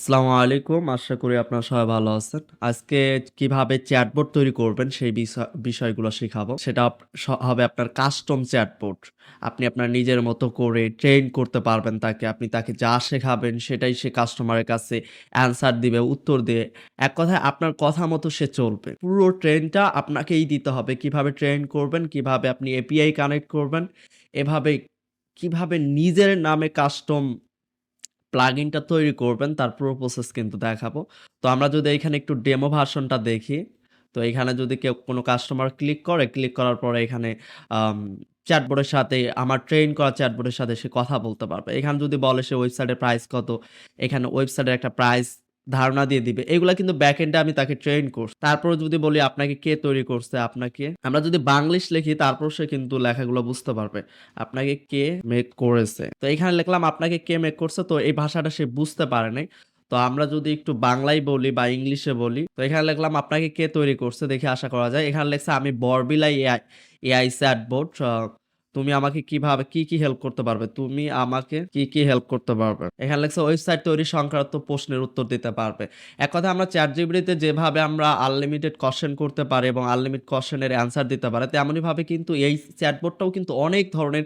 আসসালামু আলাইকুম। আশা করি আপনারা সবাই ভালো আছেন। আজকে কীভাবে চ্যাটবোর্ড তৈরি করবেন সেই বিষয় বিষয়গুলো শেখাবো সেটা হবে আপনার কাস্টম চ্যাটবোর্ড আপনি আপনার নিজের মতো করে ট্রেন করতে পারবেন তাকে। আপনি তাকে যা শেখাবেন সেটাই সে কাস্টমারের কাছে অ্যান্সার দিবে, উত্তর দিয়ে এক কথায় আপনার কথা মতো সে চলবে। পুরো ট্রেনটা আপনাকেই দিতে হবে। কীভাবে ট্রেন করবেন, কীভাবে আপনি এপিআই কানেক্ট করবেন, এভাবে কীভাবে নিজের নামে কাস্টম প্লাগইনটা তৈরি করবেন তার পুরো প্রসেস কিন্তু দেখাবো। তো আমরা যদি এখানে একটু ডেমো ভার্সনটা দেখি, তো এখানে যদি কেউ কোনো কাস্টমার ক্লিক করে, ক্লিক করার পরে এখানে চ্যাটবোর্ডের সাথে আমার ট্রেন করা চ্যাটবোর্ডের সাথে সে কথা বলতে পারবে। এখানে যদি বলে সে ওয়েবসাইটের প্রাইস কত, এখানে ওয়েবসাইটের একটা প্রাইস ধারণা দিয়ে দিবে। এগুলা কিন্তু ব্যাকএন্ডে আমি তাকে ট্রেন করছি। তারপরে যদি বলি আপনাকে কে তৈরি করছে, আপনাকে আমরা যদি বাংলিশ লিখি তারপর সে কিন্তু লেখাগুলো বুঝতে পারবে। আপনাকে কে মেক করেছে। তো এখানে লিখলাম আপনাকে কে মেক করছে তো এই ভাষাটা সে বুঝতে পারে নাই। তো আমরা যদি একটু বাংলায় বলি বা ইংলিশে বলি, তো এখানে লিখলাম আপনাকে কে তৈরি করছে দেখে আশা করা যায়। এখানে লেখছে আমি বরবিলাই এআই এআই চ্যাটবট আ তুমি আমাকে কীভাবে কি, কি হেল্প করতে পারবে? তুমি আমাকে কি, কি হেল্প করতে পারবে? এখানে লেখছে ওয়েবসাইট তৈরি সংক্রান্ত প্রশ্নের উত্তর দিতে পারবে। এক কথায় আমরা চ্যাটজিপিটিতে যেভাবে আমরা আনলিমিটেড কোশ্চেন করতে পারি এবং আনলিমিট কোশ্চেনের অ্যান্সার দিতে পারে, তেমনিভাবে কিন্তু এই চ্যাটবোর্ডটাও কিন্তু অনেক ধরনের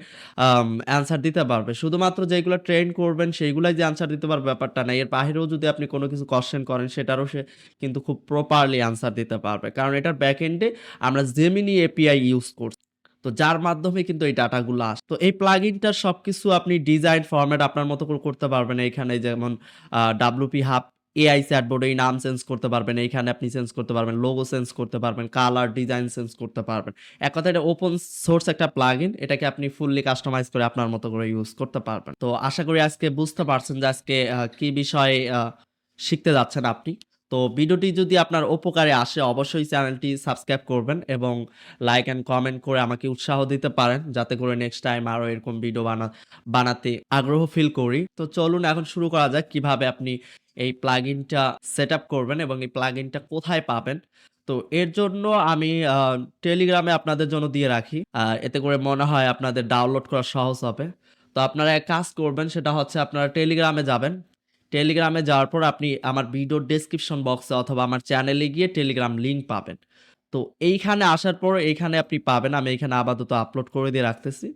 অ্যান্সার দিতে পারবে। শুধুমাত্র যেগুলো ট্রেন করবেন সেইগুলাই যে অ্যান্সার দিতে পারবে ব্যাপারটা না। এর বাহিরেও যদি আপনি কোনো কিছু কোশ্চেন করেন সেটারও সে কিন্তু খুব প্রপারলি অ্যান্সার দিতে পারবে। কারণ এটার ব্যাকএন্ডে আমরা Gemini এপিআই ইউজ করছি। তো যার মাধ্যমে কিন্তু এই ডাটাগুলো আসে। তো এই প্লাগইনটার সবকিছু আপনি ডিজাইন ফরম্যাট আপনার মতো করে করতে পারবেন। এখানে যেমন WP Hub এআই চ্যাটবট এই নাম চেঞ্জ করতে পারবেন। এইখানে আপনি চেঞ্জ করতে পারবেন, লোগো চেঞ্জ করতে পারবেন, কালার ডিজাইন চেঞ্জ করতে পারবেন। এক কথা এটা ওপেন সোর্স একটা প্লাগইন। এটাকে আপনি ফুললি কাস্টমাইজ করে আপনার মতো করে ইউজ করতে পারবেন। তো আশা করি আজকে বুঝতে পারছেন যে আজকে কি বিষয়ে শিখতে যাচ্ছেন আপনি। তো ভিডিওটি যদি আপনার উপকারে আসে, অবশ্যই চ্যানেলটি সাবস্ক্রাইব করবেন এবং লাইক অ্যান্ড কমেন্ট করে আমাকে উৎসাহ দিতে পারেন। যাতে করে নেক্সট টাইম আরও এরকম ভিডিও বানা, বানাতে আগ্রহ ফিল করি। তো চলুন এখন শুরু করা যাক, কীভাবে আপনি এই প্লাগইনটা সেটআপ করবেন এবং এই প্লাগইনটা কোথায় পাবেন। তো এর জন্য আমি টেলিগ্রামে আপনাদের জন্য দিয়ে রাখি। এতে করে মনে হয় আপনাদের ডাউনলোড করা সহজ হবে। তো আপনারা এক কাজ করবেন, সেটা হচ্ছে আপনারা টেলিগ্রামে যাবেন। টেলিগ্রামে যাওয়ার পর আপনি আমার ভিডিওর ডেসক্রিপশন বক্সে অথবা আমার চ্যানেলে গিয়ে টেলিগ্রাম লিঙ্ক পাবেন। তো এইখানে আসার পর এইখানে আপনি পাবেন। আমি এখানে আপাতত আপলোড করে দিয়ে রাখতেছি।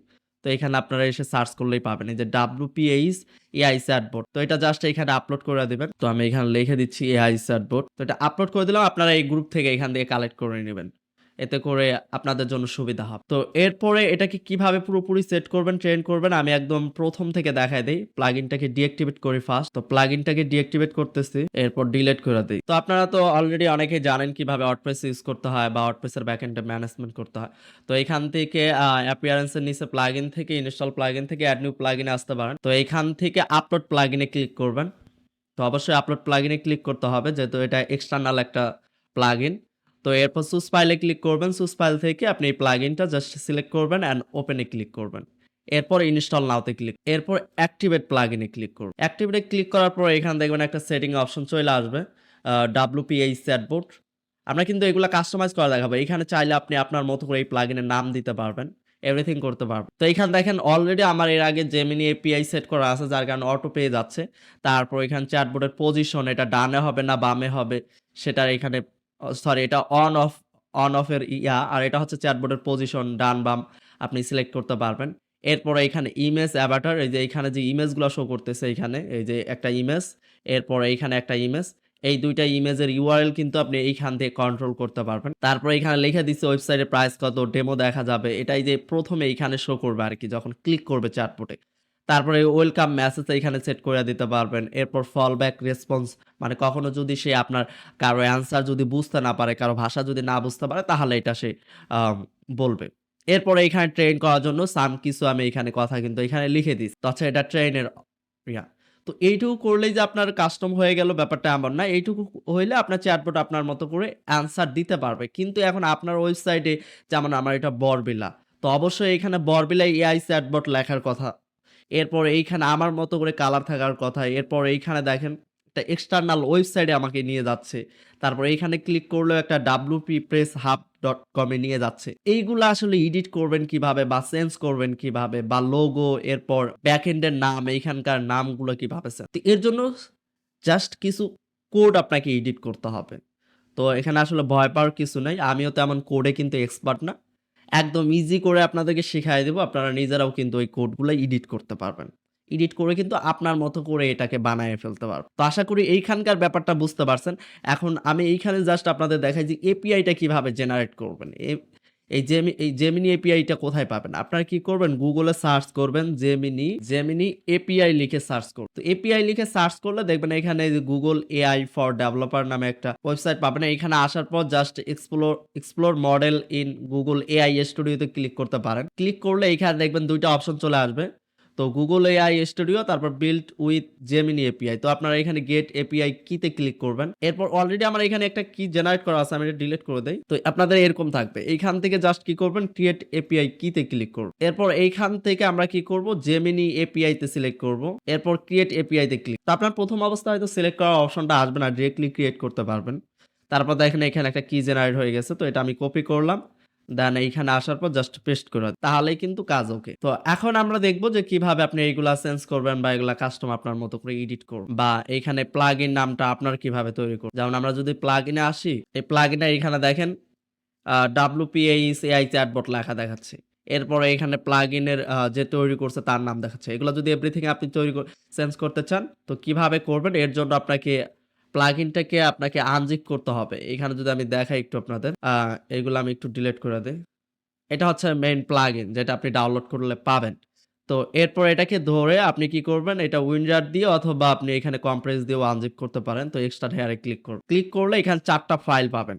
তো এখানে আপনারা এসে সার্চ করলেই পাবেন। এই যে WPH এআই চ্যাটবট। তো এটা জাস্ট এখানে আপলোড করে দিবেন। তো আমি এখানে লিখে দিচ্ছি এআই চ্যাটবট। তো এটা আপলোড করে দিলাম। আপনারা এই গ্রুপ থেকে এখান থেকে কালেক্ট করে নিবেন। এতে করে আপনাদের জন্য সুবিধা হবে। তো এরপরে এটাকে কীভাবে পুরোপুরি সেট করবেন, ট্রেন করবেন আমি একদম প্রথম থেকে দেখায় দেই। প্লাগইনটাকে ডিঅ্যাক্টিভেট করি ফার্স্ট। তো প্লাগইনটাকে ডিঅ্যাক্টিভেট করতেছি। এরপর ডিলিট করে দেই। তো আপনারা তো অলরেডি অনেকেই জানেন কীভাবে ওয়ার্ডপ্রেস ইউজ করতে হয় বা ওয়ার্ডপ্রেসের ব্যাকএন্ডে ম্যানেজমেন্ট করতে হয়। তো এখান থেকে আ অ্যাপিয়ারেন্স এর নিচে প্লাগইন থেকে ইনস্টল প্লাগইন থেকে অ্যাড নিউ প্লাগইনে আসতে পারেন। তো এখান থেকে আপলোড প্লাগইনে ক্লিক করবেন। তো অবশ্যই আপলোড প্লাগইনে ক্লিক করতে হবে যেহেতু এটা এক্সটার্নাল একটা প্লাগইন। তো এরপর সুস ফাইলে ক্লিক করবেন। সুস ফাইল থেকে আপনি এই প্লাগইনটা জাস্ট সিলেক্ট করবেন অ্যান্ড ওপেনে ক্লিক করবেন। এরপর ইনস্টল নাওতে ক্লিক। এরপর অ্যাক্টিভেট প্লাগইনে ক্লিক করুন। অ্যাক্টিভেটে ক্লিক করার পর এখানে দেখবেন একটা সেটিং অপশন চলে আসবে। WPH chatbot. আমরা কিন্তু এগুলা কাস্টমাইজ করা দেখাবো। এখানে চাইলে আপনি আপনার মতো করে এই প্লাগইনের নাম দিতে পারবেন। এভরিথিং করতে পারবেন। তো এখানে দেখেন অলরেডি আমার এর আগে Gemini এপিআই সেট করা আছে, যার কারণে অটো পেয়ে যাচ্ছে। তারপর এখানে চ্যাটবোর্ডের পজিশন এটা ডানে হবে না বামে হবে, সেটার এখানে সরি এটা অন অফ অন অফ এর ইয়া আর এটা হচ্ছে চ্যাটবটের পজিশন ডান বাম আপনি সিলেক্ট করতে পারবেন। এরপরে এখানে ইমেজ অ্যাভাটার এই যে এখানে যে ইমেজগুলা শো করতেছে এখানে এই যে একটা ইমেজ, এরপরে এইখানে একটা ইমেজ। এই ২ টা ইমেজের ইউআরএল কিন্তু আপনি এইখান থেকে কন্ট্রোল করতে পারবেন। তারপর এখানে লিখে দিচ্ছে ওয়েবসাইটের প্রাইস কত, ডেমো দেখা যাবে। এটাই যে ১ম এ এইখানে শো করবে আর কি যখন ক্লিক করবে চ্যাটবটে। তারপরে ওয়েলকাম মেসেজ এখানে সেট করে দিতে পারবেন। এরপর ফল ব্যাক রেসপন্স মানে কখনো যদি সে আপনার কারও অ্যান্সার যদি বুঝতে না পারে, কারও ভাষা যদি না বুঝতে পারে তাহলে এটা সে বলবে। এরপরে এখানে ট্রেন করার জন্য সাম কিছু আমি এখানে কথা কিন্তু এখানে লিখে। তো আচ্ছা এটা ট্রেনের ইয়া। তো এইটুকু করলেই যে আপনার কাস্টম হয়ে গেল ব্যাপারটা আমার না। এইটুকু হইলে আপনার চ্যাটবট আপনার মতো করে অ্যান্সার দিতে পারবে। কিন্তু এখন আপনার ওয়েবসাইটে যেমন আমার এটা বরবিলা। তো অবশ্যই এখানে বরবিলা এআই চ্যাটবট লেখার কথা। এরপর এইখানে আমার মতো করে কালার থাকার কথা। এরপর এইখানে দেখেন, একটা এক্সটার্নাল ওয়েবসাইটে আমাকে নিয়ে যাচ্ছে। তারপর এইখানে ক্লিক করলেও একটা ডাব্লুপি প্রেস হাব ডট কমে নিয়ে যাচ্ছে। এইগুলো আসলে এডিট করবেন কীভাবে বা চেঞ্জ করবেন কীভাবে বা লোগো এরপর ব্যাকএন্ড এর নাম, এইখানকার নামগুলো কীভাবে তো এর জন্য জাস্ট কিছু কোড আপনাকে এডিট করতে হবে। তো এখানে আসলে ভয় পাওয়ার কিছু নাই। আমিও তেমন কোডে কিন্তু এক্সপার্ট না। একদম ইজি করে আপনাদেরকে শেখাই দেবো আপনারা নিজেরাও কিন্তু ওই কোডগুলো এডিট করতে পারবেন। এডিট করে কিন্তু আপনার মতো করে এটাকে বানিয়ে ফেলতে পারবেন। তো আশা করি এইখানকার ব্যাপারটা বুঝতে পারছেন। এখন আমি এইখানে জাস্ট আপনাদের দেখাই যে এপিআইটা কীভাবে জেনারেট করবেন। এই জেমি এই জেমিনি এপিআইটা কোথায় পাবেন? আপনারা কি করবেন? গুগলে সার্চ করবেন জেমিনি, জেমিনি এপিআই লিখে সার্চ করুন। তো এপিআই লিখে সার্চ করলে দেখবেন এখানে গুগল এআই ফর ডেভেলপার নামে একটা ওয়েবসাইট পাবেন। এখানে আসার পর just explore explore model in Google AI স্টুডিওতে ক্লিক করতে পারেন। ক্লিক করলে এখানে দেখবেন দুইটা অপশন চলে আসবে। তো গুগল এআই স্টুডিও তারপর বিল্ড উইথ জেমিনি এপিআই। তো আপনারা এখানে গেট এপিআই কিতে ক্লিক করবেন। এরপর অলরেডি আমার এখানে একটা কি জেনারেট করা আছে। আমি এটা ডিলিট করে দেই। তো আপনাদের এরকম থাকবে। এইখান থেকে জাস্ট কি করবেন? ক্রিয়েট এপিআই কিতে ক্লিক করুন। এরপর এইখান থেকে আমরা কি করব? জেমিনি এপিআই তে সিলেক্ট করব। এরপর ক্রিয়েট এপিআই তে ক্লিক। তো আপনার প্রথম অবস্থায় হয়তো সিলেক্ট করার অপশনটা আসবে না। ডিরেক্টলি ক্রিয়েট করতে পারবেন। তারপর দেখেন এখানে একটা কি জেনারেট হয়ে গেছে। তো এটা আমি কপি করলাম। দেন এইখানে আসার পর জাস্ট পেস্ট করে তাহলেই কিন্তু কাজ ওকে। তো এখন আমরা দেখব যে কীভাবে আপনি এইগুলা চেঞ্জ করবেন বা এগুলা কাস্টম আপনার মতো করে এডিট করবেন। বা এইখানে প্লাগইন নামটা আপনার কীভাবে তৈরি করবেন। যেমন আমরা যদি প্লাগইনে আসি, এই প্লাগইনে এইখানে দেখেন WPAIS এআই চ্যাটবট লেখা দেখাচ্ছে। এরপরে এখানে প্লাগইনের আ যে তৈরি করছে তার নাম দেখাচ্ছে। এগুলা যদি এভরিথিং আপনি তৈরি চেঞ্জ করতে চান তো কীভাবে করবেন? এর জন্য আপনাকে প্লাগইনটাকে আপনাকে আনজিপ করতে হবে। এখানে যদি আমি দেখাই একটু আপনাদের। এগুলো আমি একটু ডিলিট করে দিই এটা হচ্ছে মেইন প্লাগইন যেটা আপনি ডাউনলোড করলে পাবেন। তো এরপর এটাকে ধরে আপনি কি করবেন? এটা উইন্ডার দিয়ে অথবা আপনি এখানে কম্প্রেস দিয়েও আনজিপ করতে পারেন। তো এক্সট্রা হেয়ারে ক্লিক করুন। ক্লিক করলে এখানে চারটা ফাইল পাবেন।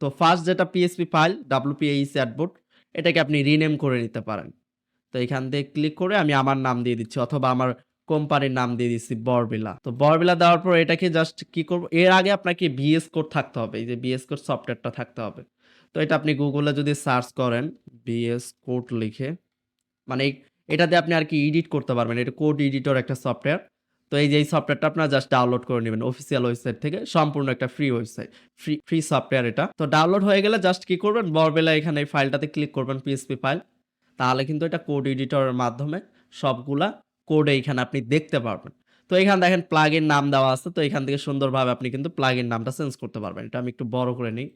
তো ফার্স্ট যেটা পিএসপি ফাইল WPAIS চ্যাটবট এটাকে আপনি রিনেম করে নিতে পারেন। তো এখান থেকে ক্লিক করে আমি আমার নাম দিয়ে দিচ্ছি অথবা আমার কোম্পানির নাম দিয়ে দিচ্ছি বরবিলা। তো বরবিলা দেওয়ার পর এটাকে জাস্ট কি করব? এর আগে আপনাকে বিএস কোড থাকতে হবে। এই যে বিএস কোড সফটওয়্যারটা থাকতে হবে। তো এটা আপনি গুগলে যদি সার্চ করেন বিএস কোড লিখে মানে এটাতে আপনি আর কি এডিট করতে পারবেন। এটা কোড এডিটর একটা সফটওয়্যার। তো এই যে এই সফটওয়্যারটা আপনারা জাস্ট ডাউনলোড করে নেবেন অফিসিয়াল ওয়েবসাইট থেকে। সম্পূর্ণ একটা free website. Free free software এটা। তো ডাউনলোড হয়ে গেলে জাস্ট কি করবেন? বরবেলা এখানে এই ফাইলটাতে ক্লিক করবেন পিএসপি ফাইল। তাহলে কিন্তু এটা কোড এডিটরের মাধ্যমে সবগুলা কোড এইখানে আপনি দেখতে পারবেন। তো এখানে দেখেন প্লাগইন নাম দেওয়া আছে। তো এখান থেকে সুন্দরভাবে আপনি কিন্তু প্লাগইন নামটা চেঞ্জ করতে পারবেন। এটা আমি একটু বড় করে নিই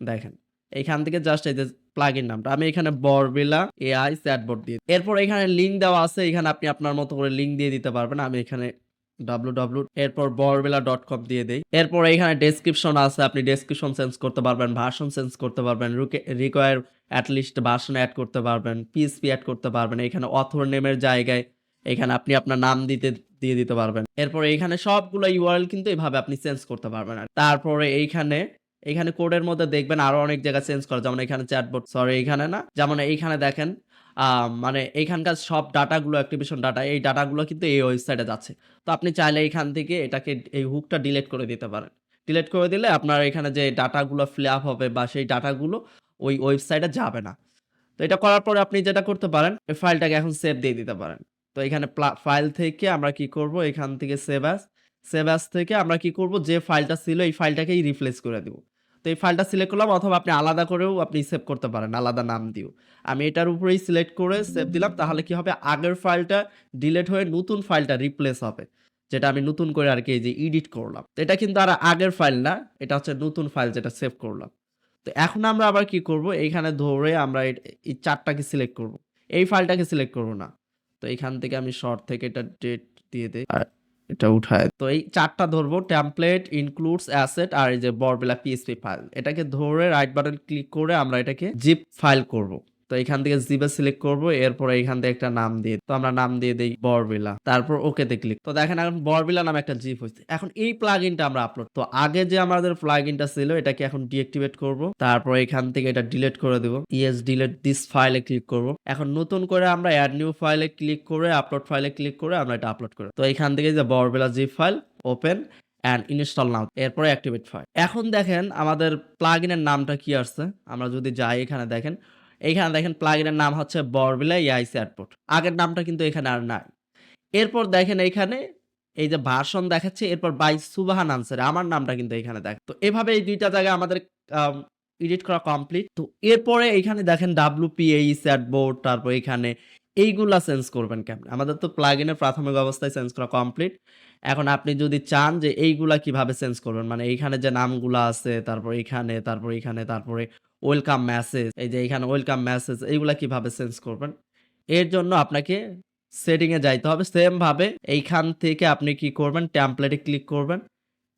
দেখেন। এখান থেকে জাস্ট এই যে প্লাগইন নামটা আমি এখানে বরবিলা এআই চ্যাটবট দিয়ে এরপর এখানে লিঙ্ক দেওয়া আছে। এখানে আপনি আপনার মতো করে লিঙ্ক দিয়ে দিতে পারবেন। আমি এখানে www এরপর বরবেলা ডট কম দিয়ে দেই। এরপর এখানে ডেসক্রিপশন আছে। আপনি ডেসক্রিপশন চেঞ্জ করতে পারবেন, ভার্সন চেঞ্জ করতে পারবেন, রুকে require at least version add করতে পারবেন, পিএইচপি অ্যাড করতে পারবেন। এখানে অথর নেমের জায়গায় এখানে আপনি আপনার নাম দিতে, দিয়ে দিতে পারবেন। এরপর এইখানে সবগুলো ইউআরএল কিন্তু এইভাবে আপনি চেঞ্জ করতে পারবেন। আর তারপরে এইখানে, এখানে কোডের মধ্যে দেখবেন আরও অনেক জায়গায় চেঞ্জ করা যেমন এখানে চ্যাটবোর্ড সরি এখানে না। যেমন এইখানে দেখেন মানে এইখানকার সব ডাটাগুলো অ্যাক্টিভেশন ডাটা এই ডাটাগুলো কিন্তু এই ওয়েবসাইটে যাচ্ছে। তো আপনি চাইলে এইখান থেকে এটাকে, এই হুকটা ডিলিট করে দিতে পারেন। ডিলিট করে দিলে আপনার এখানে যে ডাটাগুলো ফিল আপ হবে বা সেই ডাটাগুলো ওই ওয়েবসাইটে যাবে না। তো এটা করার পরে আপনি যেটা করতে পারেন এই ফাইলটাকে এখন সেভ দিয়ে দিতে পারেন। তো এখানে ফাইল থেকে আমরা কি করব? এখান থেকে সেভ অ্যাজ, সেভ অ্যাজ থেকে আমরা কি করব? যে ফাইলটা ছিল এই ফাইলটাকেই রিপ্লেস করে দিব। তো এই ফাইলটা সিলেক্ট করলাম অথবা আপনি আলাদা করেও আপনি সেভ করতে পারেন আলাদা নাম দিও আমি এটার উপরেই সিলেক্ট করে সেভ দিলাম তাহলে কি হবে? আগের ফাইলটা ডিলেট হয়ে নতুন ফাইলটা রিপ্লেস হবে। যেটা আমি নতুন করে আরকি এই যে এডিট করলাম। তো এটা কিন্তু আর আগের ফাইল না। এটা হচ্ছে নতুন ফাইল যেটা সেভ করলাম। তো এখন আমরা আবার কি করব? এইখানে ধরে আমরা এই চারটাকে সিলেক্ট করব। এই ফাইলটাকে সিলেক্ট করব না। তো এখান থেকে আমি শর্ট থেকে এটা ডেট দিয়ে দেই। আর এটা উঠায় তো এই ৪ টা ধরব টেমপ্লেট, ইনক্লুডস, অ্যাসেট আর এই যে বরবেলা পিএসপি ফাইল। এটাকে ধরে রাইট বাটন ক্লিক করে আমরা এটাকে জিপ ফাইল করব। তো এখান থেকে জিপে সিলেক্ট করব। এরপর এখান থেকে একটা নাম দিয়ে তো আমরা নাম দিয়ে দেই বরবিলা। তারপর ওকেতে ক্লিক। তো দেখেন এখন বরবিলা নামে একটা জিপ হইছে। এখন এই প্লাগইনটা আমরা আপলোড তো আগে যে আমাদের প্লাগইনটা ছিল, এটাকে এখন ডিঅ্যাক্টিভেট করব। তারপর এখান থেকে এটা ডিলিট করে দেব। ইয়েস ডিলিট দিস ফাইলে ক্লিক করব। এখন নতুন করে আমরা এড নিউ ফাইলে ক্লিক করে আপলোড ফাইলে ক্লিক করে আমরা এটা আপলোড করব। তো এখান থেকে যে বরবিলা zip file open and install now এরপরে অ্যাক্টিভেট ফাইল। এখন দেখেন আমাদের প্লাগইনের নামটা কি আসছে? আমরা যদি যাই এখানে দেখেন এইখানে দেখেন প্লাগিনের নাম হচ্ছে বরবিলা এআই চ্যাটবট। আগের নামটা কিন্তু এখানে আর নাই। এরপর দেখেন এইখানে এই যে ভার্সন দেখাচ্ছে এরপর বাই সুবাহান আনসারি আমার নামটা কিন্তু এখানে দেখ তো এভাবে এই ২ টা জায়গায় আমাদের আম এডিট করা কমপ্লিট। তো এরপরে এইখানে দেখেন WPAIS চ্যাটবট তারপর এখানে এইগুলা চেঞ্জ করবেন কেমনে? আমাদের তো প্লাগইনের প্রাথমিক অবস্থায় চেঞ্জ করা কমপ্লিট। এখন আপনি যদি চান যে এইগুলা কীভাবে চেঞ্জ করবেন মানে এইখানে যে নামগুলা আছে, তারপর এইখানে, তারপর এইখানে, তারপরে ওয়েলকাম মেসেজ, এই যে এইখানে ওয়েলকাম মেসেজ এইগুলা কীভাবে চেঞ্জ করবেন? এর জন্য আপনাকে সেটিংয়ে যাইতে হবে। সেম ভাবে এইখান থেকে আপনি কি করবেন টেমপ্লেট এ ক্লিক করবেন।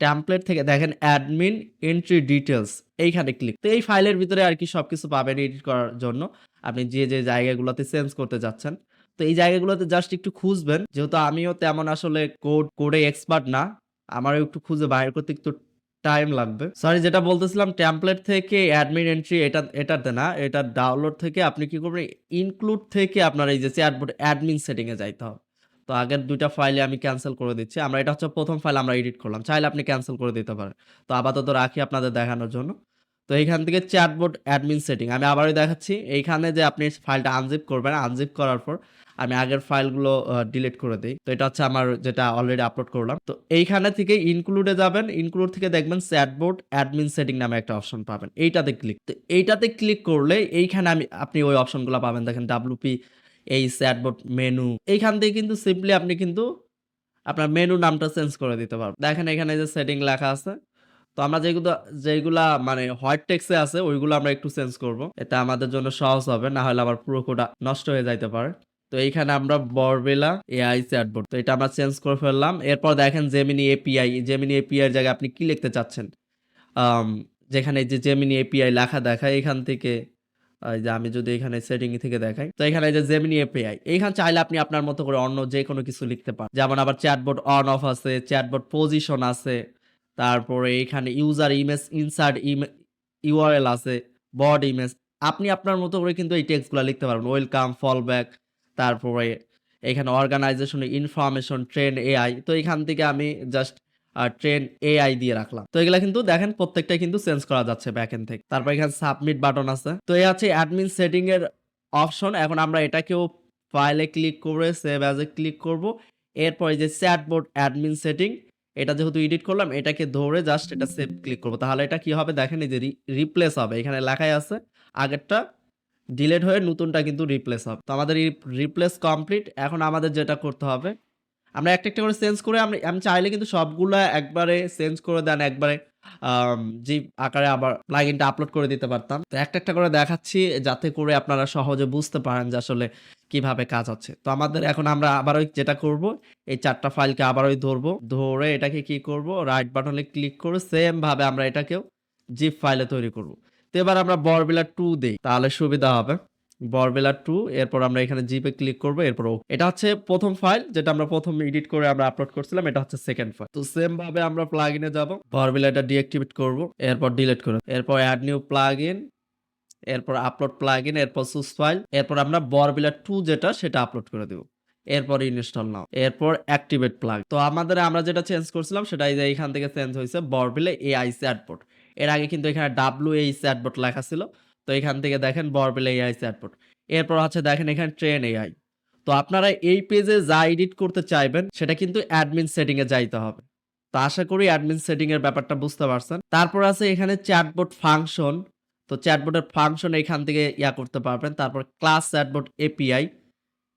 টেমপ্লেট থেকে দেখেন অ্যাডমিন এন্ট্রি ডিটেলস এইখানে ক্লিক। তো এই ফাইলের ভিতরে আরকি সবকিছু পাবেন এডিট করার জন্য। আপনি যে, যে জায়গাগুলোতে চেঞ্জ করতে যাচ্ছেন। তো এই জায়গাগুলোতে জাস্ট একটু খুঁজবেন। যেহেতু আমিও তেমন আসলে কোড কোডে এক্সপার্ট না। আমারও একটু খুঁজে বাইর করতে একটু টাইম লাগবে। সরি যেটা বলতেছিলাম টেমপ্লেট থেকে অ্যাডমিন এন্ট্রি এটা এটাতে না। এটা ডাউনলোড থেকে আপনি কি করবেন ইনক্লুড থেকে আপনার এই যে চ্যাটবট অ্যাডমিন সেটিং এ যাইতে হবে। তো আগের দুইটা ফাইলে আমি ক্যান্সেল করে দিচ্ছি। আমরা এটা হচ্ছে প্রথম ফাইল আমরা এডিট করলাম। চাইলে আপনি ক্যানসেল করে দিতে পারেন। তো আপাতত রাখি আপনাদের দেখানোর জন্য। তো এইখান থেকে চ্যাটবোর্ড অ্যাডমিন সেটিং আমি আবারও দেখাচ্ছি। এইখানে যে আপনি ফাইলটা আনজিপ করবেন, আনজিপ করার পর আমি আগের ফাইলগুলো ডিলিট করে দিই তো এটা হচ্ছে আমার যেটা অলরেডি আপলোড করলাম। তো এইখানে থেকে ইনক্লুড যাবেন। ইনক্লুড থেকে দেখবেন চ্যাটবট অ্যাডমিন সেটিং নামে একটা অপশন পাবেন। এইটাতে ক্লিক। তো এইটাতে ক্লিক করলে এইখানে আমি, আপনি ওই অপশনগুলা পাবেন। দেখেন WP এই চ্যাটবট মেনু। এইখান থেকে কিন্তু সিম্পলি আপনি কিন্তু আপনার মেনু নামটা চেঞ্জ করে দিতে পারবেন। দেখেন এখানে যে সেটিং লেখা আছে। তো আমরা যেগুলা যেগুলা মানে হোয়াইট টেক্সট এ আছে, ওইগুলো আমরা একটু চেঞ্জ করব। এটা আমাদের জন্য সহজ হবে। না হলে আবার পুরো কোডটা নষ্ট হয়ে যাইতে পারে। তো এইখানে আমরা বরবেলা এআই চ্যাটবট। তো এটা আমরা চেঞ্জ করে ফেললাম। এরপর দেখেন জেমিনি এপিআই, জেমিনি এপিআই এর জায়গায় আপনি কি লিখতে চাচ্ছেন? যেখানে যে জেমিনি এপিআই লেখা দেখায় এখান থেকে যে আমি যদি এখানে সেটিং থেকে দেখাই। তো এখানে যে জেমিনি এপিআই। এইখানে চাইলে আপনি আপনার মতো করে অন্য যেকোনো কিছু লিখতে পারেন। যেমন আবার চ্যাটবট অন অফ আছে, চ্যাটবট পজিশন আছে। তারপরে এখানে user image insert image URL আছে, বড ইমেজ। আপনি আপনার মতো করে কিন্তু এই টেক্সটগুলা লিখতে পারবেন। ওয়েলকাম, ফলব্যাক তারপরে এখানে অর্গানাইজেশন ইনফরমেশন, ট্রেন এআই। তো এখান থেকে আমি জাস্ট ট্রেন এআই দিয়ে রাখলাম। তো এগুলা কিন্তু দেখেন প্রত্যেকটাই কিন্তু চেঞ্জ করা যাচ্ছে ব্যাকএন্ড থেকে। তারপর এখানে সাবমিট বাটন আছে। তো এই হচ্ছে অ্যাডমিন সেটিং এর অপশন। এখন আমরা এটাকেও ফাইলে ক্লিক করে সেভ এ ক্লিক করব। এরপর যে চ্যাটবট অ্যাডমিন সেটিং এটা যেহেতু এডিট করলাম এটাকে ধরে জাস্ট এটা সেভ ক্লিক করব। তাহলে এটা কি হবে দেখেন এই যে রিপ্লেস হবে। এখানে লেখাই আছে আগেরটা ডিলিট হয়ে নতুনটা কিন্তু রিপ্লেস হবে। তো আমাদের রিপ্লেস কমপ্লিট। এখন আমাদের যেটা করতে হবে আমরা একটা, একটা করে চেঞ্জ করে আমি আমি চাইলে কিন্তু সবগুলো একবারে চেঞ্জ করে দেন একবারে জিপ আকারে আবার প্লাগইনটা আপলোড করে দিতে পারতাম। তো একটা, একটা করে দেখাচ্ছি যাতে করে আপনারা সহজে বুঝতে পারেন যে আসলে কীভাবে কাজ হচ্ছে। তো আমাদের এখন আমরা আবারও যেটা করব এই ৪ টা ফাইলকে আবারও ধরব। ধরে এটাকে কি করব রাইট বাটনে ক্লিক করে সেম ভাবে আমরা এটাকেও জিপ ফাইলে তৈরি করব। তো এবার আমরা বরবেলা টু দিই, তাহলে সুবিধা হবে। বরবেলা টু এরপর আমরা এখানে জিপে ক্লিক করব, এরপর এটা হচ্ছে প্রথম ফাইল যেটা আমরা প্রথম এডিট করে আমরা আপলোড করছিলাম। এটা হচ্ছে সেকেন্ড ফাইল। তো সেম ভাবে আমরা প্লাগইন এ যাব। বরবেলাটা ডিঅ্যাক্টিভেট করব। এরপর ডিলিট করব, এরপর অ্যাড নিউ প্লাগইন এরপর আপলোড প্লাগইন এরপর সুস ফাইল এরপর আমরা বরবেলা টু যেটা, সেটা আপলোড করে দিব। এরপর ইনস্টল নাও। এরপর অ্যাক্টিভেট প্লাগ। তো আমাদের আমরা যেটা চেঞ্জ করছিলাম সেটা এই যে এখান থেকে চেঞ্জ হইছে বরবেলা এআই চ্যাটবট। এর আগে কিন্তু এখানে WA চ্যাটবট লেখা ছিল। তো এখান থেকে দেখেন বরবেলা এআই চ্যাটবট। এরপর হচ্ছে দেখেন এখানে ট্রেন এআই। তো আপনারা এই পেজে যা এডিট করতে চাইবেন সেটা কিন্তু অ্যাডমিন সেটিং এ যাইতে হবে। তো আশা করি অ্যাডমিন সেটিং এর ব্যাপারটা বুঝতে পারছেন। তারপর আছে এখানে চ্যাটবট ফাংশন। তো চ্যাটবটের ফাংশন এখান থেকে ইয়া করতে পারবেন। তারপর ক্লাস চ্যাটবট এপিআই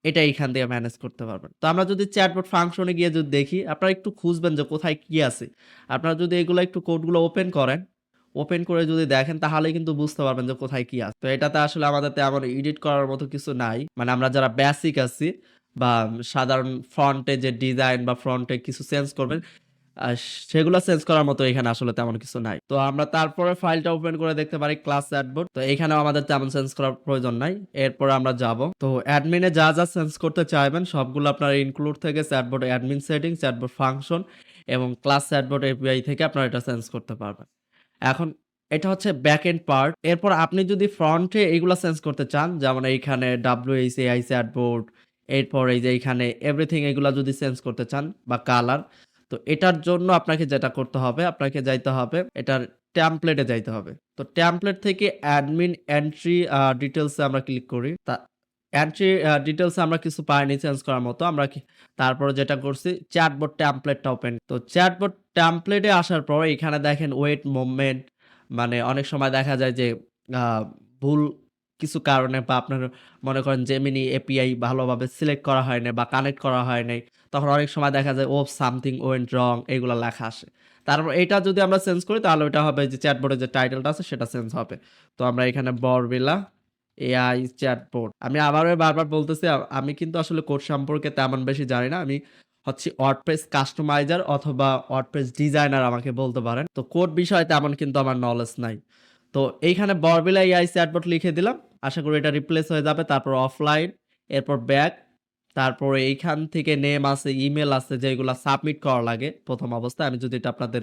এটা এখান থেকে ম্যানেজ করতে পারবেন। তো আমরা যদি চ্যাটবট ফাংশন গিয়ে যদি দেখি আপনারা একটু খুঁজবেন যে কোথায় কি আছে। আপনারা যদি এগুলো একটু কোডগুলো ওপেন করেন, ওপেন করে যদি দেখেন তাহলে কিন্তু বুঝতে পারবেন যে কোথায় কি আছে। তো এটাতে আসলে আমাদের তেমন এডিট করার মতো কিছু নাই। মানে আমরা যারা বেসিক আছি বা সাধারণ ফ্রন্ট যে ডিজাইন বা ফ্রন্ট কিছু চেঞ্জ করবেন সেগুলা চেঞ্জ করার মতো এখানে আসলে তেমন কিছু নাই। তো আমরা তারপরে ফাইলটা ওপেন করে দেখতে পারি ক্লাস চ্যাটবট। তো এখানেও আমাদের তেমন চেঞ্জ করার প্রয়োজন নাই। এরপর আমরা যাব। তো অ্যাডমিন যা, যা চেঞ্জ করতে চাইবেন সবগুলো আপনারা ইনক্লুড থেকে chatbot admin setting, chatbot function এবং ক্লাস চ্যাটবট এপিআই থেকে আপনারা এটা চেঞ্জ করতে পারবেন। এখন এটা হচ্ছে ব্যাক এন্ড পার্ট। এরপর আপনি যদি ফ্রন্টে এ এগুলা চেঞ্জ করতে চান, যেমন এইখানে WH এআই চ্যাটবট এরপর এই যে এইখানে এভরিথিং এগুলা যদি চেঞ্জ করতে চান, বা কালার তো এটার জন্য আপনাকে যেটা করতে হবে, আপনাকে যাইতে হবে, এটার টেমপ্লেট এ যাইতে হবে। তো টেমপ্লেট থেকে অ্যাডমিন এন্ট্রি ডিটেলসে আমরা ক্লিক করি। তা এন্ট্রি আ ডিটেইলস আমরা কিছু পাইনি চেঞ্জ করার মতো। আমরা তারপরে যেটা করছি চ্যাটবোর্ড টেমপ্লেটটা ওপেন। তো চ্যাটবট টেমপ্লেট এ আসার পর এখানে দেখেন ওয়েট মুভমেন্ট মানে অনেক সময় দেখা যায় যে ভুল কিছু কারণে বা আপনার মনে করেন জেমিনি এপিআই ভালোভাবে সিলেক্ট করা হয় নাই বা কানেক্ট করা হয় নাই। তখন অনেক সময় দেখা যায় ও সামথিং ওয়েন্ট রং এগুলো লেখা আসে। তারপর এটা যদি আমরা চেঞ্জ করি, তাহলে ওইটা হবে যে চ্যাটবোর্ডের যে টাইটেলটা আছে, সেটা চেঞ্জ হবে। তো আমরা এখানে বরবিলা এআই চ্যাটবোর্ড আমি আবারও বারবার বলতেছি আমি কিন্তু আসলে কোড সম্পর্কে তেমন বেশি জানি না। আমি হচ্ছে ওয়ার্ডপ্রেস কাস্টমাইজার অথবা ওয়ার্ডপ্রেস ডিজাইনার আমাকে বলতে পারেন। তো কোড বিষয়ে তেমন কিন্তু আমার নলেজ নাই। তো এইখানে বরবিলা এআই চ্যাটবোর্ড লিখে দিলাম। আশা করি এটা রিপ্লেস হয়ে যাবে। তারপর অফলাইন, এরপর ব্যাক, তারপরে এইখান থেকে নেম আছে, ইমেল আছে যেগুলা সাবমিট করা লাগে প্রথম অবস্থায়। আমি যদি এটা আপনাদের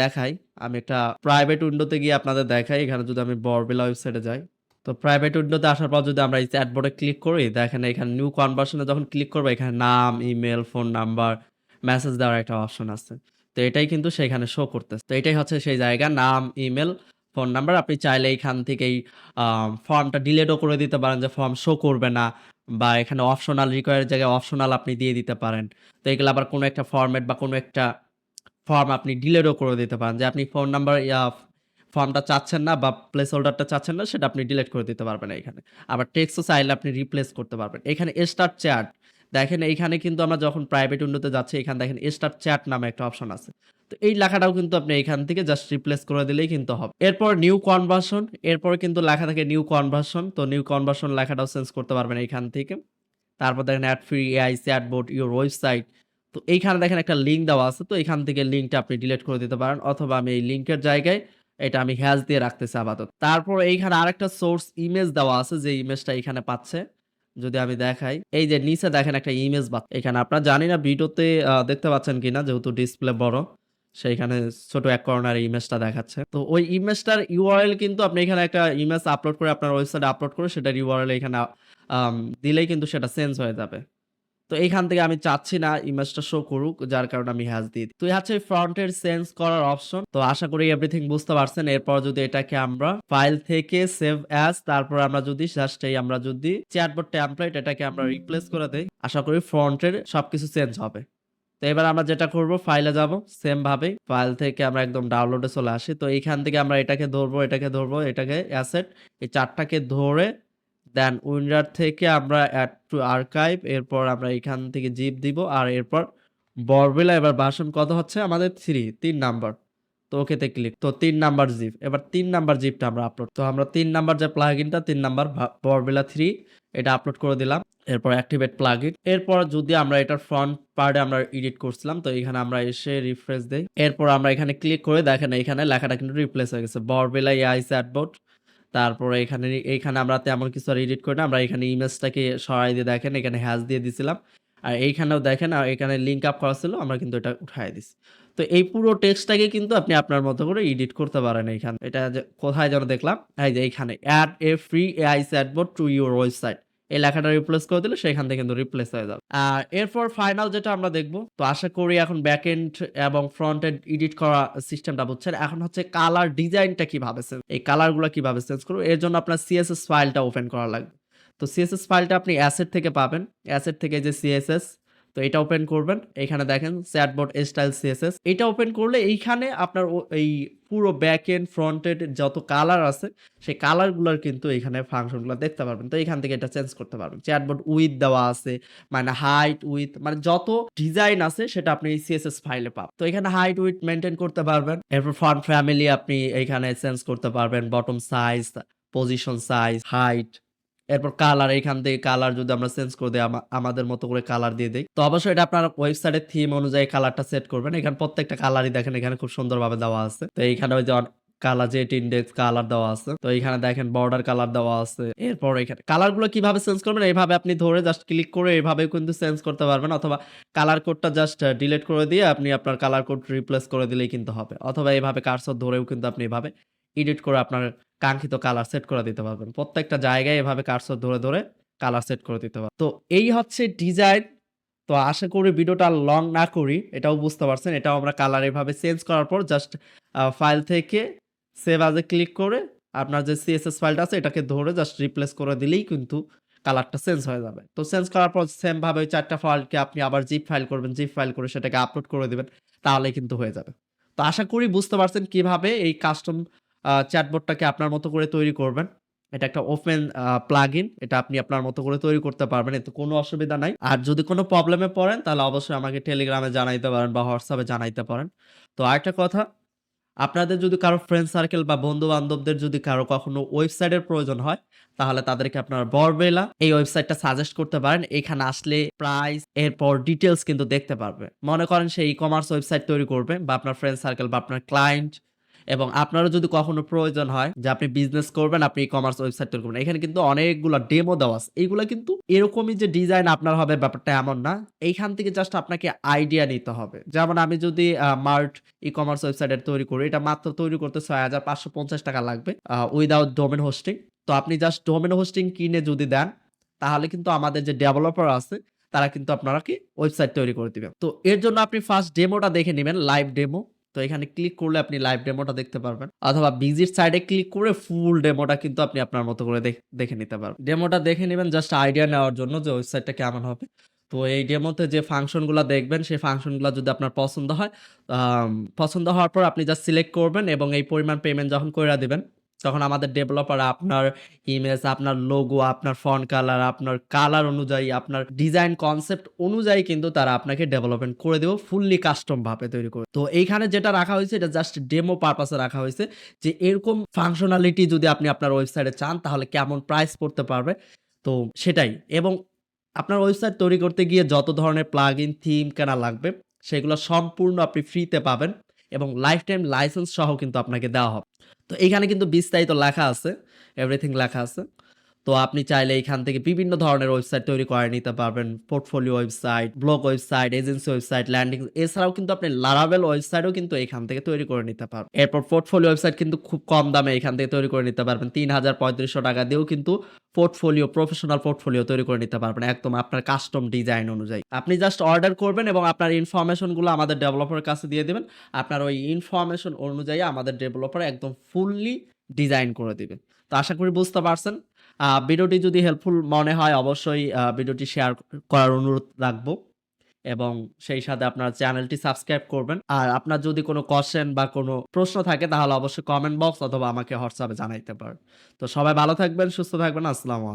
দেখাই, আমি একটা প্রাইভেট উইন্ডোতে গিয়ে আপনাদের দেখাই। এখানে যদি আমি বরবিলা ওয়েবসাইটে যাই। তো প্রাইভেট উইন্ডোতে আসার পর যদি আমরা এই চ্যাটবোর্ডে ক্লিক করি, দেখেন এখানে নিউ কনভার্সনে যখন ক্লিক করব এখানে নাম, ইমেল ফোন নাম্বার, মেসেজ দেওয়ার একটা অপশন আছে। তো এটাই কিন্তু সেখানে শো করতেছে। তো এটাই হচ্ছে সেই জায়গা নাম, ইমেল ফোন নাম্বার। আপনি চাইলে এইখান থেকেই ফর্মটা ডিলেটও করে দিতে পারেন যে ফর্ম শো করবে না বা এখানে অপশনাল রিকোয়ারির জায়গায় অপশনাল আপনি দিয়ে দিতে পারেন। তো এগুলো আবার কোনো একটা ফরমেট বা কোনো একটা ফর্ম আপনি ডিলেটও করে দিতে পারেন। যে আপনি ফোন নাম্বার ফর্মটা চাচ্ছেন না বা প্লেস হোল্ডারটা চাচ্ছেন না, সেটা আপনি ডিলিট করে দিতে পারবেন এখানে আবার টেক্সটও চাইলে আপনি রিপ্লেস করতে পারবেন। এখানে স্টার্ট চ্যাট দেখেন এইখানে কিন্তু আমরা যখন প্রাইভেট উইন্ডোতে যাচ্ছি, এখানে দেখেন স্টার চ্যাট নামে একটা অপশন আছে। তো এই লেখাটাও কিন্তু আপনি এখান থেকে জাস্ট রিপ্লেস করে দিলেই কিন্তু হবে। এরপর নিউ কনভারশন এরপরে কিন্তু লেখা থাকে নিউ কনভারশন। তো নিউ কনভারশন লেখাটাও চেঞ্জ করতে পারবেন এইখান থেকে। তারপর দেখেন add free AI chatbot your website. তো এইখানে দেখেন একটা লিঙ্ক দেওয়া আছে। তো এখান থেকে লিঙ্কটা আপনি ডিলিট করে দিতে পারেন অথবা আমি এই লিঙ্কের জায়গায় এটা আমি হ্যাশ দিয়ে রাখতেছি আপাতত। তারপর এইখানে আরেকটা সোর্স ইমেজ দেওয়া আছে যে ইমেজটা এখানে পাচ্ছে। যদি আমি দেখাই, এই যে নিচে দেখেন একটা ইমেজ বা এখানে আপনারা জানি না ভিডিওতে দেখতে পাচ্ছেন কিনা যেহেতু ডিসপ্লে বড়। সেইখানে ছোট এক কর্নারে ইমেজটা দেখাচ্ছে। তো ওই ইমেজটার ইউআরএল কিন্তু আপনি এখানে একটা ইমেজ আপলোড করে আপনার ওয়েবসাইটে আপলোড করে সেটার ইউআরএল এখানে দিলেই কিন্তু সেটা চেঞ্জ হয়ে যাবে। তো এইখান থেকে আমি চাচ্ছি না ইমেজটা শো করুক যার কারণে আমি হ্যাজ দিই। তো হচ্ছে ফ্রন্টের চেঞ্জ করার অপশন। তো আশা করি এভরিথিং বুঝতে পারছেন। এরপর যদি এটাকে আমরা ফাইল থেকে সেভ অ্যাজ তারপর আমরা যদি জাস্ট এই আমরা যদি চ্যাটবোর্ড টেমপ্লেট এটাকে আমরা রিপ্লেস করে দেই। আশা করি ফ্রন্টের সবকিছু চেঞ্জ হবে। তো এবার আমরা যেটা করব ফাইলে যাব সেম ভাবে ফাইল থেকে আমরা একদম ডাউনলোডে চলে আসি। তো এইখান থেকে আমরা এটাকে ধরবো, এটাকে ধরবো, এটাকে অ্যাসেট এই চারটাকে ধরে দেন উইন্ডার থেকে আমরা অ্যাড টু আর্কাইভ এরপর আমরা এখান থেকে জিপ দিব, আর এরপর বরবেলা এবার ভার্সন কত হচ্ছে আমাদের 3 ৩ নাম্বার। তো ওকেতে ক্লিক। তো তিন নাম্বার জিপ। এবার তিন নাম্বার জিপটা আমরা আপলোড তো আমরা তিন নাম্বার যে প্লাগইনটা ৩ নাম্বার বরবেলা থ্রি এটা আপলোড করে দিলাম। এরপর অ্যাক্টিভেট প্লাগইন। এরপর যদি আমরা এটার ফ্রন্ট পার্টে আমরা এডিট করছিলাম, তো এখানে আমরা এসে রিফ্রেশ দেই। এরপর আমরা এখানে ক্লিক করে দেখেন, এখানে লেখাটা কিন্তু রিপ্লেস হয়ে গেছে। বরবেলা এআই চ্যাটবোর্ড। তারপরে এখানে এইখানে আমরা তেমন কিছু আর এডিট করি না। আমরা এখানে ইমেজটাকে সরাই দিয়ে দেখেন, এখানে হ্যাশ দিয়ে দিছিলাম। আর এইখানেও দেখেন, আর এখানে লিঙ্ক আপ করা ছিল, আমরা কিন্তু এটা উঠাই দিছি। তো এই পুরো টেক্সটটাকে কিন্তু আপনি আপনার মতো করে এডিট করতে পারেন এইখানে। এটা কোথায় যেন দেখলাম? এই যে এইখানে add a free AI chatbot to your website. এই লেখাটা রিপ্লেস করে দিলে সেখান থেকে কিন্তু রিপ্লেস হয়ে যাবে। আর এরপর ফাইনাল যেটা আমরা দেখব, তো আশা করি এখন ব্যাক এন্ড এবং ফ্রন্ট এন্ড এডিট করা সিস্টেমটা বুঝছেন। এখন হচ্ছে কালার ডিজাইনটা কীভাবে এই কালারগুলো কীভাবে চেঞ্জ করব, এর জন্য আপনার সিএসএস ফাইলটা ওপেন করা লাগবে। তো সিএসএস ফাইলটা আপনি অ্যাসেট থেকে পাবেন। অ্যাসেট থেকে যে সিএসএস তো এটা ওপেন করবেন। এখানে দেখেন চ্যাটবোর্ড স্টাইল সিএসএস এটা ওপেন করলে এইখানে আপনার এই পুরো ফ্রন্ট এন্ড যত কালার আছে সেই কালারগুলার কিন্তু এখানে ফাংশনগুলো দেখতে পারবেন। তো এখান থেকে এটা চেঞ্জ করতে পারবেন। চ্যাটবোর্ড উইথ দেওয়া আছে মানে হাইট উইথ মানে যত ডিজাইন আছে সেটা আপনি সিএসএস ফাইলে পাবেন। তো এখানে হাইট উইথ মেনটেন করতে পারবেন। এরপর ফন্ট ফ্যামিলি আপনি এখানে চেঞ্জ করতে পারবেন। Bottom size, position size, height এরপর কালার এখান থেকে কালার যদি আমরা চেঞ্জ করে দেই, আমা আমাদের মতো করে কালার দিয়ে দেই। তো অবশ্যই এটা আপনার ওয়েবসাইটের থিম অনুযায়ী কালারটা সেট করবেন। এখানে প্রত্যেকটা কালারই দেখেন, এখানে খুব সুন্দরভাবে দেওয়া আছে। তো এইখানে ওই যে কালার জেট ইনডেক্স কালার দেওয়া আছে। তো এইখানে দেখেন বর্ডার কালার দেওয়া আছে। এরপর এখানে কালারগুলো কীভাবে চেঞ্জ করবেন, এইভাবে আপনি ধরে জাস্ট ক্লিক করে এভাবেও কিন্তু চেঞ্জ করতে পারবেন অথবা কালার কোডটা জাস্ট ডিলিট করে দিয়ে আপনি আপনার কালার কোড রিপ্লেস করে দিলেই কিন্তু হবে। অথবা এভাবে কার্সর ধরেও কিন্তু আপনি এভাবে এডিট করে আপনার কাঙ্ক্ষিত কালার সেট করে দিতে পারবেন। প্রত্যেকটা জায়গায় এভাবে কার্সর ধরে, ধরে কালার সেট করে দিতে পারবেন। তো এই হচ্ছে ডিজাইন। তো আশা করি ভিডিওটা লং না করি এটাও বুঝতে পারছেন। এটাও আমরা কালার এভাবে চেঞ্জ করার পর জাস্ট ফাইল থেকে সেভ এ ক্লিক করে আপনার যে সিএসএস ফাইলটা আছে এটাকে ধরে জাস্ট রিপ্লেস করে দিলেই কিন্তু কালারটা চেঞ্জ হয়ে যাবে। তো চেঞ্জ করার পর সেম ভাবে ওই ৪ টা ফাইলকে আপনি আবার জিপ ফাইল করবেন। জিপ ফাইল করে সেটাকে আপলোড করে দিবেন। তাহলেই কিন্তু হয়ে যাবে। তো আশা করি বুঝতে পারছেন কীভাবে এই কাস্টম চ্যাটবোর্ডটাকে আপনার মতো করে তৈরি করবেন। এটা একটা ওপেন প্লাগ প্লাগইন। এটা আপনি আপনার মতো করে তৈরি করতে পারবেন। এতে কোনো অসুবিধা নাই। আর যদি কোনো প্রবলেমে পড়েন তাহলে অবশ্যই আমাকে টেলিগ্রামে জানাইতে পারেন বা হোয়াটসঅ্যাপে জানাইতে পারেন। তো আরেকটা কথা, আপনাদের যদি কারও ফ্রেন্ড সার্কেল বা বন্ধু-বান্ধবদের যদি কারও কখনো ওয়েবসাইটের প্রয়োজন হয়, তাহলে তাদেরকে আপনারা বরবেলা এই ওয়েবসাইটটা সাজেস্ট করতে পারেন। এখানে আসলে প্রাইস এরপর ডিটেলস কিন্তু দেখতে পারবে। মনে করেন সে ই-কমার্স ওয়েবসাইট তৈরি করবে বা আপনার ফ্রেন্ড সার্কেল বা আপনার ক্লায়েন্ট এবং আপনারও যদি কখনো প্রয়োজন হয় যে আপনি বিজনেস করবেন, আপনি ই-কমার্স ওয়েবসাইট তৈরি করবেন। এখানে কিন্তু অনেকগুলা ডেমো দেওয়া আছে। এইগুলো কিন্তু এরকমই যে ডিজাইন আপনার হবে ব্যাপারটা এমন না। এইখান থেকে জাস্ট আপনাকে আইডিয়া নিতে হবে। যেমন আমি যদি মার্ট ই-কমার্স ওয়েবসাইট তৈরি করি, এটা মাত্র তৈরি করতে ৳৬,৫৫০ লাগবে আ উইথআউট ডোমেইন হোস্টিং। তো আপনি জাস্ট ডোমেন হোস্টিং কিনে যদি দেন, তাহলে কিন্তু আমাদের যে ডেভেলপার আছে, তারা কিন্তু আপনারা কি ওয়েবসাইট তৈরি করে দিবেন তো এর জন্য আপনি ফার্স্ট ডেমোটা দেখে নেবেন লাইভ ডেমো। তো এখানে ক্লিক করলে আপনি লাইভ ডেমোটা দেখতে পারবেন। অথবা বিজির সাইডে ক্লিক করে ফুল ডেমোটা কিন্তু আপনি আপনার মতো করে দেখ নিতে পারবেন। ডেমোটা দেখে নেবেন জাস্ট আইডিয়া নেওয়ার জন্য যে ওয়েবসাইটটা কেমন হবে। তো এই ডেমোতে যে ফাংশনগুলো দেখবেন, সেই ফাংশনগুলো যদি আপনার পছন্দ হয়, পছন্দ হওয়ার পর আপনি জাস্ট সিলেক্ট করবেন এবং এই পরিমাণ পেমেন্ট যখন করে দিবেন, তখন আমাদের ডেভেলপার আপনার ইমেজ, আপনার লোগো, আপনার ফন্ট কালার, আপনার কালার অনুযায়ী, আপনার ডিজাইন কনসেপ্ট অনুযায়ী কিন্তু তারা আপনাকে ডেভেলপমেন্ট করে দেবো ফুললি কাস্টম ভাবে তৈরি করে। তো এইখানে যেটা রাখা হয়েছে এটা জাস্ট ডেমো পারপাসে রাখা হয়েছে যে এরকম ফাংশনালিটি যদি আপনি আপনার ওয়েবসাইটে চান তাহলে কেমন প্রাইস পড়তে পারবে। তো সেটাই এবং আপনার ওয়েবসাইট তৈরি করতে গিয়ে যত ধরনের প্লাগ ইন থিম কেনা লাগবে, সেগুলো সম্পূর্ণ আপনি ফ্রিতে পাবেন এবং লাইফ টাইম লাইসেন্স সহ কিন্তু আপনাকে দেওয়া হবে। তো এখানে কিন্তু বিস্তারিত লেখা আছে, এভরিথিং লেখা আছে। তো আপনি চাইলে এখান থেকে বিভিন্ন ধরনের ওয়েবসাইট তৈরি করে নিতে পারবেন। Portfolio website, blog website, agency website, landing এছাড়াও কিন্তু আপনি লারাভেল ওয়েবসাইটও কিন্তু এখান থেকে তৈরি করে নিতে পারবেন। এরপর পোর্টফোলিও ওয়েবসাইট কিন্তু খুব কম দামে এখান থেকে তৈরি করে নিতে পারবেন। ৳৩,৩৫০ দিয়েও কিন্তু পোর্টফোলিও, প্রফেশনাল পোর্টফোলিও তৈরি করে নিতে পারবেন একদম আপনার কাস্টম ডিজাইন অনুযায়ী। আপনি জাস্ট অর্ডার করবেন এবং আপনার ইনফরমেশনগুলো আমাদের ডেভেলপারের কাছে দিয়ে দিবেন। আপনার ওই ইনফরমেশন অনুযায়ী আমাদের ডেভেলপার একদম ফুললি ডিজাইন করে দিবে। তো আশা করি বুঝতে পারছেন। ভিডিওটি যদি হেল্পফুল মনে হয় অবশ্যই ভিডিওটি শেয়ার করার অনুরোধ রাখব এবং সেই সাথে আপনার চ্যানেলটি সাবস্ক্রাইব করবেন। আর আপনার যদি কোনো কোশ্চেন বা কোনো প্রশ্ন থাকে তাহলে অবশ্যই কমেন্ট বক্স অথবা আমাকে হোয়াটসঅ্যাপে জানাইতে পারেন। তো সবাই ভালো থাকবেন, সুস্থ থাকবেন। আসসালামু